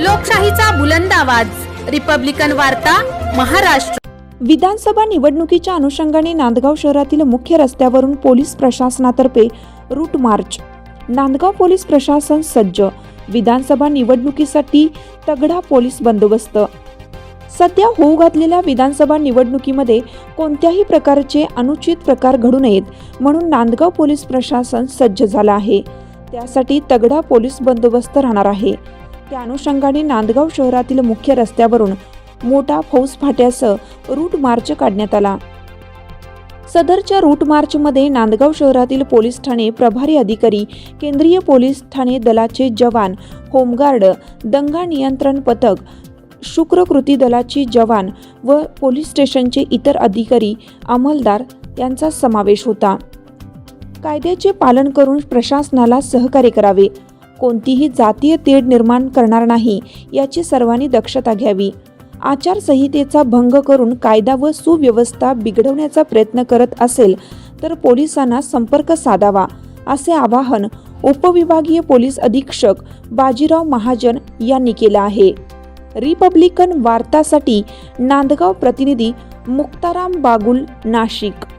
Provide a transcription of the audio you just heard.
लोकशाहीचा बुलंद आवाज. रिपब्लिकन वार्ता महाराष्ट्र. विधानसभा निवडणुकीच्या अनुषंगाने नांदगाव शहरातील मुख्य रस्त्यावरून पोलीस प्रशासनातर्फे रूट मार्च. नांदगाव पोलीस प्रशासन सज्ज. विधानसभा निवडणुकीसाठी तगडा पोलीस बंदोबस्त. सध्या होऊ घातलेल्या विधानसभा निवडणुकीमध्ये कोणत्याही प्रकारचे अनुचित प्रकार घडू नयेत म्हणून नांदगाव पोलीस प्रशासन सज्ज झालं आहे. त्यासाठी तगडा पोलीस बंदोबस्त राहणार आहे. त्या अनुषंगाने नांदगाव शहरातील मुख्य रस्त्यावरून मोठा फौज फाट्यासह रूट मार्च काढण्यात आला. सदरच्या रूट मार्चमध्ये नांदगाव शहरातील पोलीस ठाणे प्रभारी अधिकारी केंद्रीय पोलीस ठाणे दलाचे जवान होमगार्ड दंगा नियंत्रण पथक शुक्र कृती दलाची जवान व पोलीस स्टेशनचे इतर अधिकारी अंमलदार यांचा समावेश होता. कायद्याचे पालन करून प्रशासनाला सहकार्य करावे. कोणतीही जातीय तेढ निर्माण करणार नाही याची सर्वांनी दक्षता घ्यावी. आचारसंहितेचा भंग करून कायदा व सुव्यवस्था बिघडवण्याचा प्रयत्न करत असेल तर पोलिसांना संपर्क साधावा असे आवाहन उपविभागीय पोलीस अधीक्षक बाजीराव महाजन यांनी केलं आहे. रिपब्लिकन वार्तासाठी नांदगाव प्रतिनिधी मुक्ताराम बागुल नाशिक.